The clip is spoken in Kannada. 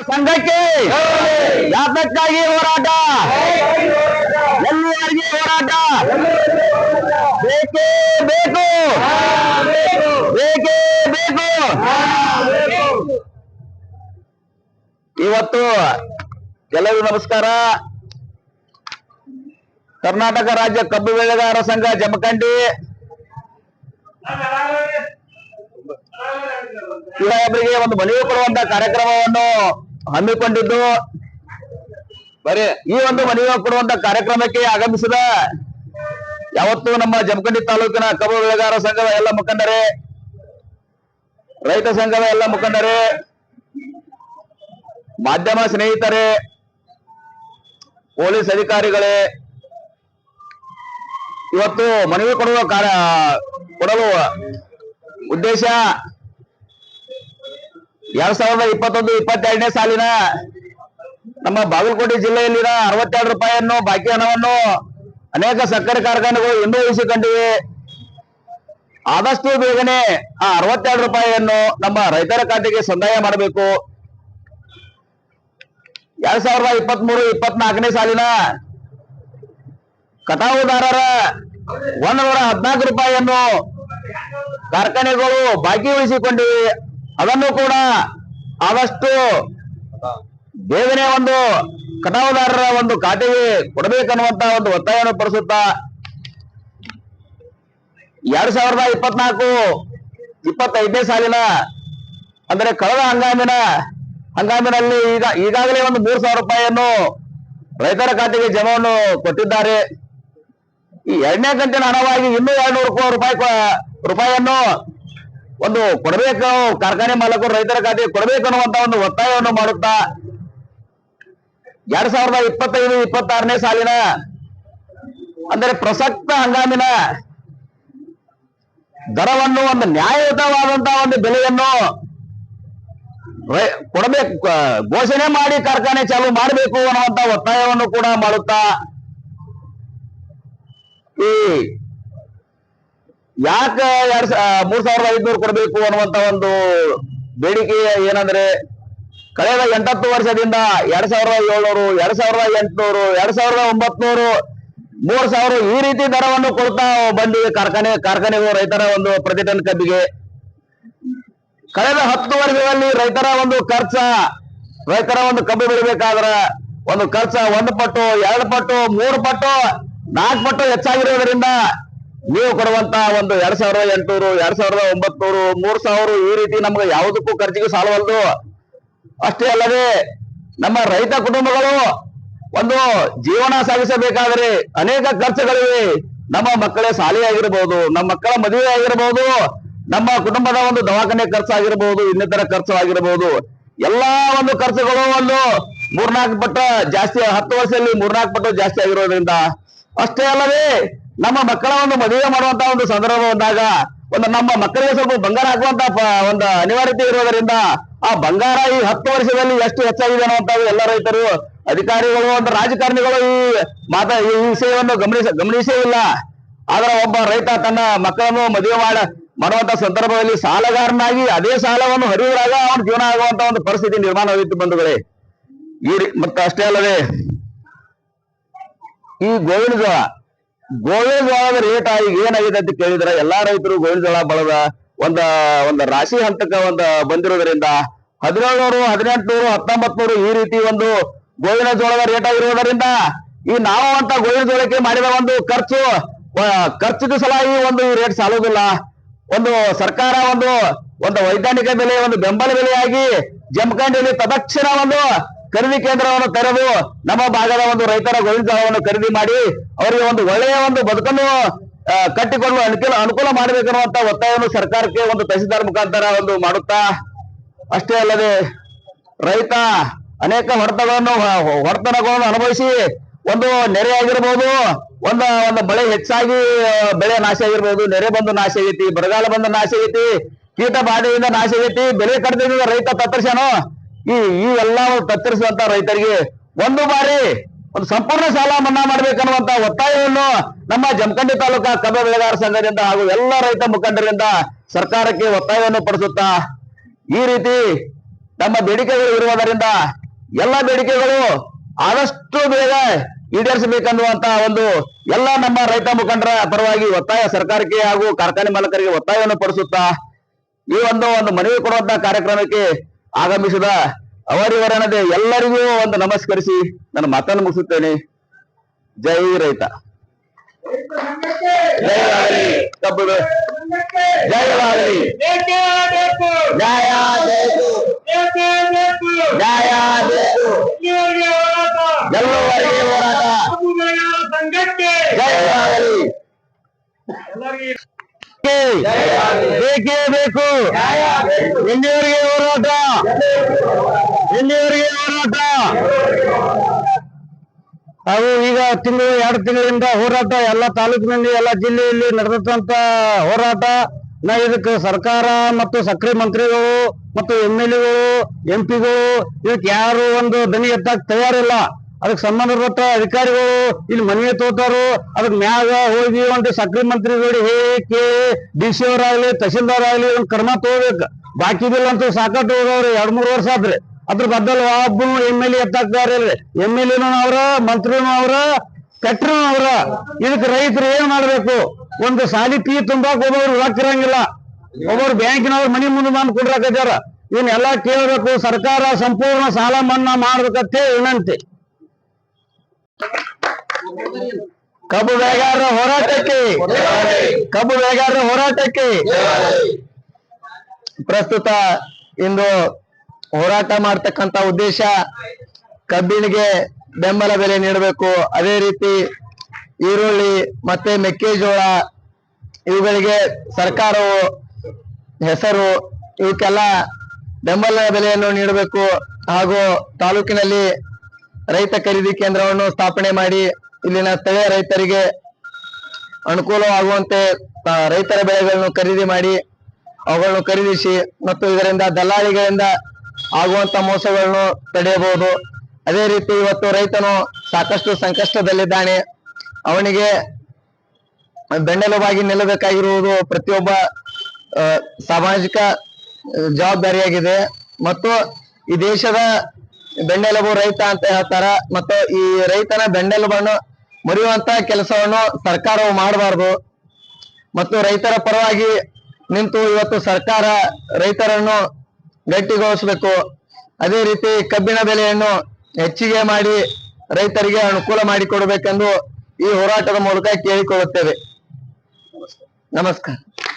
ಸಂಘಕ್ಕೆ ಯಾತಕ್ಕಾಗಿ ಹೋರಾಟ. ಎಲ್ಲಿವರೆಗೆ ಹೋರಾಟ. ಬೇಕೇ ಬೇಕು. ಬೇಕೇ ಬೇಕು. ಇವತ್ತು ಎಲ್ಲರಿಗೂ ನಮಸ್ಕಾರ. ಕರ್ನಾಟಕ ರಾಜ್ಯ ಕಬ್ಬು ಬೆಳೆಗಾರರ ಸಂಘ ಜಮಖಂಡಿ. ಇವರಿಗೆ ಒಂದು ಮನವಿ ಕೊಡುವಂತ ಕಾರ್ಯಕ್ರಮವನ್ನು ಹಮ್ಮಿಕೊಂಡಿದ್ದು ಬರೀ ಈ ಒಂದು ಮನವಿ ಕೊಡುವಂತ ಕಾರ್ಯಕ್ರಮಕ್ಕೆ ಆಗಮಿಸಿದ ಯಾವತ್ತು ನಮ್ಮ ಜಮಖಂಡಿ ತಾಲೂಕಿನ ಕಬ್ಬು ಬೆಳೆಗಾರ ಸಂಘದ ಎಲ್ಲ ಮುಖಂಡರೇ, ರೈತ ಸಂಘದ ಎಲ್ಲ ಮುಖಂಡರೇ, ಮಾಧ್ಯಮ ಸ್ನೇಹಿತರೇ, ಪೊಲೀಸ್ ಅಧಿಕಾರಿಗಳೇ, ಇವತ್ತು ಮನವಿ ಕೊಡುವ ಕಾರ್ಯ, ಕೊಡಲು ಉದ್ದೇಶ ಎರಡ್ ಸಾವಿರದ ಇಪ್ಪತ್ತೊಂದು, ಇಪ್ಪತ್ತೆರಡನೇ ಸಾಲಿನ ನಮ್ಮ ಬಾಗಲಕೋಟೆ ಜಿಲ್ಲೆಯಲ್ಲಿನ ಅರವತ್ತೆರಡು ರೂಪಾಯಿಯನ್ನು ಬಾಕಿ ಹಣವನ್ನು ಅನೇಕ ಸಕ್ಕರೆ ಕಾರ್ಖಾನೆಗಳು ಇನ್ನೂ ಉಳಿಸಿಕೊಂಡಿವೆ ಆದಷ್ಟು ಬೇಗನೆ ಆ ಅರವತ್ತೆರಡು ರೂಪಾಯಿಯನ್ನು ನಮ್ಮ ರೈತರ ಖಾತೆಗೆ ಸಂದಾಯ ಮಾಡಬೇಕು. ಎರಡ್ ಸಾವಿರದ ಇಪ್ಪತ್ತ್ ಮೂರು ಇಪ್ಪತ್ನಾಲ್ಕನೇ ಸಾಲಿನ ಕಟಾವುದಾರರ ಒಂದೂರ ಹದಿನಾಲ್ಕು ರೂಪಾಯಿಯನ್ನು ಕಾರ್ಖಾನೆಗಳು ಬಾಕಿ ಉಳಿಸಿಕೊಂಡಿವೆ. ಅದನ್ನು ಕೂಡ ಆದಷ್ಟು ಬೇಗನೆ ಒಂದು ಕಟಾವುದಾರರ ಒಂದು ಖಾತೆಗೆ ಕೊಡಬೇಕನ್ನುವಂತ ಒಂದು ಒತ್ತಾಯವನ್ನು ಪಡಿಸುತ್ತಾ ಎರಡ್ ಸಾವಿರದ ಇಪ್ಪತ್ನಾಲ್ಕು ಇಪ್ಪತ್ತೈದನೇ ಸಾಲಿನ, ಅಂದ್ರೆ ಕಳೆದ ಹಂಗಾಮಿನ, ಹಂಗಾಮಿನಲ್ಲಿ ಈಗ, ಈಗಾಗಲೇ ಒಂದು ಮೂರು ಸಾವಿರ ರೂಪಾಯಿಯನ್ನು ರೈತರ ಖಾತೆಗೆ ಜಮವನ್ನು ಕೊಟ್ಟಿದ್ದಾರೆ. ಈ ಎರಡನೇ ಕಂತಿನ ಹಣವಾಗಿ ಇನ್ನೂ ಎರಡ್ನೂರು ರೂಪಾಯಿ ರೂಪಾಯಿಯನ್ನು ಒಂದು ಕೊಡಬೇಕು? ಕಾರ್ಖಾನೆ ಮಾಲಕರು ರೈತರ ಖಾತೆಗೆ ಕೊಡಬೇಕು ಅನ್ನುವಂತ ಒಂದು ಒತ್ತಾಯವನ್ನು ಮಾಡುತ್ತಾ? ಎರಡ್ ಸಾವಿರದ ಇಪ್ಪತ್ತೈದು, ಇಪ್ಪತ್ತಾರನೇ ಸಾಲಿನ ಅಂದರೆ ಪ್ರಸಕ್ತ ಹಂಗಾಮಿನ ದರವನ್ನು ಒಂದು ನ್ಯಾಯಯುತವಾದಂತ ಒಂದು ಬೆಲೆಯನ್ನು ಕೊಡಬೇಕು ಘೋಷಣೆ ಮಾಡಿ ಕಾರ್ಖಾನೆ ಚಾಲು ಮಾಡಬೇಕು ಅನ್ನುವಂತ ಒತ್ತಾಯವನ್ನು ಕೂಡ ಮಾಡುತ್ತಾ? ಈ ಯಾಕೆ ಎರಡ್ ಮೂರ್ ಸಾವಿರದ ಐದ್ನೂರು ಕೊಡಬೇಕು ಅನ್ನುವಂತ ಒಂದು ಬೇಡಿಕೆ ಏನಂದ್ರೆ, ಕಳೆದ ಎಂಟತ್ತು ವರ್ಷದಿಂದ ಎರಡ್ ಸಾವಿರದ ಏಳ್ನೂರು, ಎರಡ್ ಸಾವಿರದ ಎಂಟುನೂರು, ಎರಡ್ ಸಾವಿರದ ಒಂಬತ್ನೂರು, ಮೂರ್ ಸಾವಿರ ಈ ರೀತಿ ದರವನ್ನು ಕೊಡ್ತಾ ಬಂದಿವೆ ಕಾರ್ಖಾನೆ, ಕಾರ್ಖಾನೆಗೂ ರೈತರ ಒಂದು ಪ್ರತಿ ಟನ್ ಕಬ್ಬಿಗೆ. ಕಳೆದ ಹತ್ತು ವರ್ಷಗಳಲ್ಲಿ ರೈತರ ಒಂದು ಖರ್ಚ, ರೈತರ ಒಂದು ಕಬ್ಬು ಬೆಳಿಬೇಕಾದ್ರ ಒಂದು ಖರ್ಚ ಒಂದು ಪಟ್ಟು, ಎರಡು ಪಟ್ಟು, ಮೂರು ಪಟ್ಟು, ನಾಲ್ಕು ಪಟ್ಟು ಹೆಚ್ಚಾಗಿರೋದ್ರಿಂದ ನೀವು ಕೊಡುವಂತ ಒಂದು ಎರಡ್ ಸಾವಿರದ ಎಂಟುನೂರು, ಎರಡ್ ಸಾವಿರದ ಒಂಬತ್ನೂರು, ಮೂರ್ ಸಾವಿರ ಈ ರೀತಿ ನಮ್ಗೆ ಯಾವುದಕ್ಕೂ ಖರ್ಚಿಗೆ ಸಾಲವಲ್ದು. ಅಷ್ಟೇ ಅಲ್ಲದೆ ನಮ್ಮ ರೈತ ಕುಟುಂಬಗಳು ಒಂದು ಜೀವನ ಸಾಗಿಸಬೇಕಾದ್ರೆ ಅನೇಕ ಖರ್ಚುಗಳಿವೆ. ನಮ್ಮ ಮಕ್ಕಳೇ ಶಾಲೆ ಆಗಿರಬಹುದು ನಮ್ಮ ಮಕ್ಕಳ ಮದುವೆ ಆಗಿರಬಹುದು ನಮ್ಮ ಕುಟುಂಬದ ಒಂದು ದವಾಖಾನೆ ಖರ್ಚಾಗಿರಬಹುದು ಇನ್ನಿತರ ಖರ್ಚು ಆಗಿರಬಹುದು ಎಲ್ಲಾ ಒಂದು ಖರ್ಚುಗಳು ಒಂದು ಮೂರ್ನಾಲ್ಕು ಪಟ್ಟ ಜಾಸ್ತಿ, ಹತ್ತು ವರ್ಷದಲ್ಲಿ ಮೂರ್ನಾಲ್ಕು ಪಟ್ಟು ಜಾಸ್ತಿ ಆಗಿರೋದ್ರಿಂದ ಅಷ್ಟೇ ಅಲ್ಲದೆ ನಮ್ಮ ಮಕ್ಕಳ ಒಂದು ಮದುವೆ ಮಾಡುವಂತ ಒಂದು ಸಂದರ್ಭ ಬಂದಾಗ ಒಂದು ನಮ್ಮ ಮಕ್ಕಳಿಗೆ ಸ್ವಲ್ಪ ಬಂಗಾರ ಹಾಕುವಂತ ಒಂದು ಅನಿವಾರ್ಯತೆ ಇರೋದರಿಂದ ಆ ಬಂಗಾರ ಈ ಹತ್ತು ವರ್ಷದಲ್ಲಿ ಎಷ್ಟು ಹೆಚ್ಚಾಗಿದೆ ಅನ್ನುವಂತ ಎಲ್ಲ ರೈತರು, ಅಧಿಕಾರಿಗಳು, ಒಂದು ರಾಜಕಾರಣಿಗಳು ಈ ಮಾತ, ಈ ವಿಷಯವನ್ನು ಗಮನಿಸ, ಗಮನಿಸೇ ಇಲ್ಲ. ಆದ್ರೆ ಒಬ್ಬ ರೈತ ತನ್ನ ಮಕ್ಕಳನ್ನು ಮದುವೆ ಮಾಡ, ಮಾಡುವಂತ ಸಂದರ್ಭದಲ್ಲಿ ಸಾಲಗಾರನಾಗಿ ಅದೇ ಸಾಲವನ್ನು ಹರಿಯುವಾಗ ಅವನ ಜೀವನ ಆಗುವಂತ ಒಂದು ಪರಿಸ್ಥಿತಿ ನಿರ್ಮಾಣವಾಗಿತ್ತು ಬಂಧುಗಳೇ. ಈ ಮತ್ತ ಮತ್ತೆ ಅಷ್ಟೇ ಅಲ್ಲದೆ ಈ ಗೋವಿನ ಜೋಳ ಗೋವಿನ ಜೋಳದ ರೇಟ್ ಈಗ ಏನಾಗಿದೆ ಅಂತ ಕೇಳಿದ್ರೆ, ಎಲ್ಲಾ ರೈತರು ಗೋವಿನ ಜೋಳ ಬಳದ ಒಂದ, ಒಂದು ರಾಶಿ ಹಂತಕ್ಕ ಒಂದು ಬಂದಿರೋದ್ರಿಂದ ಹದಿನೇಳ್ನೂರು, ಹದಿನೆಂಟುನೂರು, ಹತ್ತೊಂಬತ್ನೂರು ಈ ರೀತಿ ಒಂದು ಗೋವಿನ ಜೋಳದ ರೇಟ್ ಆಗಿರೋದರಿಂದ ಈ ನಾವು ಅಂತ ಗೋವಿನ ಜೋಳಕ್ಕೆ ಮಾಡಿದ ಒಂದು ಖರ್ಚು ಖರ್ಚಿದ ಈ ಒಂದು ರೇಟ್ ಸಾಲೋದಿಲ್ಲ ಒಂದು ಸರ್ಕಾರ ಒಂದು ಒಂದು ವೈಜ್ಞಾನಿಕ ಬೆಲೆ, ಒಂದು ಬೆಂಬಲ ಬೆಲೆಯಾಗಿ ಜಮಖಂಡಿಯಲ್ಲಿ ತದಕ್ಷಣ ಒಂದು ಖರೀದಿ ಕೇಂದ್ರವನ್ನು ತೆರೆದು ನಮ್ಮ ಭಾಗದ ಒಂದು ರೈತರ ಗೋವಿನ ಖರೀದಿ ಮಾಡಿ ಅವರಿಗೆ ಒಂದು ಒಳ್ಳೆಯ ಒಂದು ಬದುಕನ್ನು ಕಟ್ಟಿಕೊಂಡು ಅನುಕೂಲ ಅನುಕೂಲ ಮಾಡಬೇಕನ್ನುವಂತ ಒತ್ತಾಯವನ್ನು ಸರ್ಕಾರಕ್ಕೆ ಒಂದು ತಹಸೀಲ್ದಾರ್ ಮುಖಾಂತರ ಒಂದು ಮಾಡುತ್ತಾ, ಅಷ್ಟೇ ಅಲ್ಲದೆ ರೈತ ಅನೇಕ ಹೊಡೆತಗಳನ್ನು ಹೊಡೆತನಗಳನ್ನು ಅನುಭವಿಸಿ ಒಂದು ನೆರೆ ಆಗಿರ್ಬೋದು ಒಂದು ಒಂದು ಬೆಳೆ ಹೆಚ್ಚಾಗಿ ಬೆಳೆ ನಾಶ ಆಗಿರ್ಬೋದು, ನೆರೆ ಬಂದು ನಾಶ ಆಗೈತಿ, ಬರಗಾಲ ಬಂದು ನಾಶ ಆಗೈತಿ, ಕೀಟ ಬಾಧೆಯಿಂದ ನಾಶ ಆಗೈತಿ ಬೆಲೆ ಕಡಿತದಿಂದ ರೈತ ತತ್ತರಿಸ್ಯಾನೋ ಈ ಈ ಎಲ್ಲವೂ ತತ್ತರಿಸುವಂತ ರೈತರಿಗೆ ಒಂದು ಬಾರಿ ಒಂದು ಸಂಪೂರ್ಣ ಸಾಲ ಮನ್ನಾ ಮಾಡ್ಬೇಕನ್ನುವಂತ ಒತ್ತಾಯವನ್ನು ನಮ್ಮ ಜಮಖಂಡಿ ತಾಲೂಕಾ ಕಬ್ಬು ಬೆಳೆಗಾರ ಸಂಘದಿಂದ ಹಾಗೂ ಎಲ್ಲ ರೈತ ಮುಖಂಡರಿಂದ ಸರ್ಕಾರಕ್ಕೆ ಒತ್ತಾಯವನ್ನು ಪಡಿಸುತ್ತಾ ಈ ರೀತಿ ನಮ್ಮ ಬೇಡಿಕೆಗಳು ಇರುವುದರಿಂದ ಎಲ್ಲ ಬೇಡಿಕೆಗಳು ಆದಷ್ಟು ಬೇಗ ಈಡೇರಿಸಬೇಕನ್ನುವಂತ ಒಂದು ಎಲ್ಲ ನಮ್ಮ ರೈತ ಮುಖಂಡರ ಪರವಾಗಿ ಒತ್ತಾಯ ಸರ್ಕಾರಕ್ಕೆ ಹಾಗೂ ಕಾರ್ಖಾನೆ ಮಾಲಕರಿಗೆ ಒತ್ತಾಯವನ್ನು ಪಡಿಸುತ್ತಾ ಈ ಒಂದು ಒಂದು ಮನವಿ ಕೊಡುವಂತಹ ಕಾರ್ಯಕ್ರಮಕ್ಕೆ ಆಗಮಿಸಿದ ಅವರಿವರನದೇ ಎಲ್ಲರಿಗೂ ಒಂದು ನಮಸ್ಕರಿಸಿ ನನ್ನ ಮಾತನ್ನು ಮುಗಿಸುತ್ತೇನೆ. ಜೈ ರೈತ. ಕಬ್ಬು ಜಯವಾಗಲಿ ಜಯ ನ್ಯಾಯ ಬೇಕೇ ಬೇಕು ಎಲ್ಲಿಯವರಿಗೆ ಹೋರಾಟ? ಎಲ್ಲಿಯವರಿಗೆ ಹೋರಾಟ? ಹಾಗೂ ಈಗ ತಿಂಗಳು ಎರಡು ತಿಂಗಳಿಂದ ಹೋರಾಟ, ಎಲ್ಲ ತಾಲೂಕಿನಲ್ಲಿ, ಎಲ್ಲ ಜಿಲ್ಲೆಯಲ್ಲಿ ನಡೆದಂತ ಹೋರಾಟ. ನಾ ಇದಕ್ಕೆ ಸರ್ಕಾರ ಮತ್ತು ಸಕ್ರೆ ಮಂತ್ರಿಗಳು ಮತ್ತು ಎಂ ಎಲ್ ಎಗಳು, ಎಂ ಇದಕ್ಕೆ ಯಾರು ಒಂದು ದನಿ ಎತ್ತಾಕ್ ತಯಾರಿಲ್ಲ. ಅದಕ್ಕೆ ಸಂಬಂಧಪಟ್ಟ ಅಧಿಕಾರಿಗಳು ಇಲ್ಲಿ ಮನವಿ ತೋತಾರು. ಅದಕ್ಕೆ ಮ್ಯಾಗ ಹೋಗಿ ಒಂದು ಸಕ್ರೆ ಮಂತ್ರಿಗಳು ಹೇಳಿ ಕೆ ಡಿ ಸಿ ಅವರಾಗ್ಲಿ ತಹಶೀಲ್ದಾರ್ ಆಗ್ಲಿ ಒಂದು ಕ್ರಮ ತಗೋಬೇಕು. ಬಾಕಿ ಬಿಲ್ ಅಂತೂ ಸಾಕಷ್ಟು ಹೋಗವ್ರಿ ಎರಡ್, ಮೂರು ವರ್ಷ ಆದ್ರೆ ಅದ್ರ ಬದಲು ಒಬ್ಬ ಎಂ ಎಲ್ ಎ ಎತ್ತಾಕ್ತಾರೆ ಎಂ ಎಲ್ ಎನು ಅವ್ರ, ಮಂತ್ರಿನೂ ಅವ್ರ ಕಟ್ರೂ ಅವ್ರ. ಇದಕ್ಕೆ ರೈತರು ಏನ್ ಮಾಡ್ಬೇಕು? ಒಂದು ಸಾಲಿ ಪೀ ತುಂಬಾಕ್ ಒಬ್ಬೊಬ್ರು ರೊಕ್ಕ ಇರಂಗಿಲ್ಲ ಒಬ್ಬರು ಬ್ಯಾಂಕಿನವ್ರು ಮನಿ ಮುಂದೆ ಬಂದು ಕೊಡ್ರಾಕತ್ಯಾರ ಇವನ್ನೆಲ್ಲ ಕೇಳಬೇಕು, ಸರ್ಕಾರ ಸಂಪೂರ್ಣ ಸಾಲ ಮನ್ನಾ ಮಾಡ್ಬೇಕಂತ ವಿನಂತಿ. ಕಬ್ಬು ಬೇಗಾರ ಹೋರಾಟಕ್ಕೆ. ಕಬ್ಬು ಬೇಗಾರ ಹೋರಾಟಕ್ಕೆ. ಪ್ರಸ್ತುತ ಇಂದು ಹೋರಾಟ ಮಾಡ್ತಕ್ಕಂತ ಉದ್ದೇಶ ಕಬ್ಬಿಣಿಗೆ ಬೆಂಬಲ ಬೆಲೆ ನೀಡಬೇಕು. ಅದೇ ರೀತಿ ಈರುಳ್ಳಿ ಮತ್ತೆ ಮೆಕ್ಕೆಜೋಳ ಇವುಗಳಿಗೆ ಸರ್ಕಾರವು ಹೆಸರು, ಇವಕ್ಕೆಲ್ಲ ಬೆಂಬಲ ಬೆಲೆಯನ್ನು ನೀಡಬೇಕು. ಹಾಗೂ ತಾಲೂಕಿನಲ್ಲಿ ರೈತ ಖರೀದಿ ಕೇಂದ್ರವನ್ನು ಸ್ಥಾಪನೆ ಮಾಡಿ ಇಲ್ಲಿನ ಸ್ಥಳೀಯ ರೈತರಿಗೆ ಅನುಕೂಲವಾಗುವಂತೆ ರೈತರ ಬೆಳೆಗಳನ್ನು ಖರೀದಿ ಮಾಡಿ ಅವುಗಳನ್ನು ಖರೀದಿಸಿ ಮತ್ತು ಇದರಿಂದ ದಲ್ಲಾಳಿಗಳಿಂದ ಆಗುವಂತ ಮೋಸಗಳನ್ನು ತಡೆಯಬಹುದು. ಅದೇ ರೀತಿ ಇವತ್ತು ರೈತನು ಸಾಕಷ್ಟು ಸಂಕಷ್ಟದಲ್ಲಿದ್ದಾನೆ. ಅವನಿಗೆ ಬೆನ್ನೆಲುಬಾಗಿ ನಿಲ್ಲಬೇಕಾಗಿರುವುದು ಪ್ರತಿಯೊಬ್ಬ ಸಾಮಾಜಿಕ ಜವಾಬ್ದಾರಿಯಾಗಿದೆ. ಮತ್ತು ಈ ದೇಶದ ಬೆನ್ನೆಲುಬು ರೈತ ಅಂತ ಹೇಳ್ತಾರ. ಮತ್ತೆ ಈ ರೈತನ ಬೆನ್ನೆಲುಬನ್ನು ಮುರಿಯುವಂತ ಕೆಲಸವನ್ನು ಸರ್ಕಾರವು ಮಾಡಬಾರ್ದು. ಮತ್ತು ರೈತರ ಪರವಾಗಿ ನಿಂತು ಇವತ್ತು ಸರ್ಕಾರ ರೈತರನ್ನು ಗಟ್ಟಿಗೊಳಿಸಬೇಕು. ಅದೇ ರೀತಿ ಕಬ್ಬಿನ ಬೆಲೆಯನ್ನು ಹೆಚ್ಚಿಗೆ ಮಾಡಿ ರೈತರಿಗೆ ಅನುಕೂಲ ಮಾಡಿಕೊಡಬೇಕೆಂದು ಈ ಹೋರಾಟದ ಮೂಲಕ ಕೇಳಿಕೊಳ್ಳುತ್ತೇವೆ. ನಮಸ್ಕಾರ.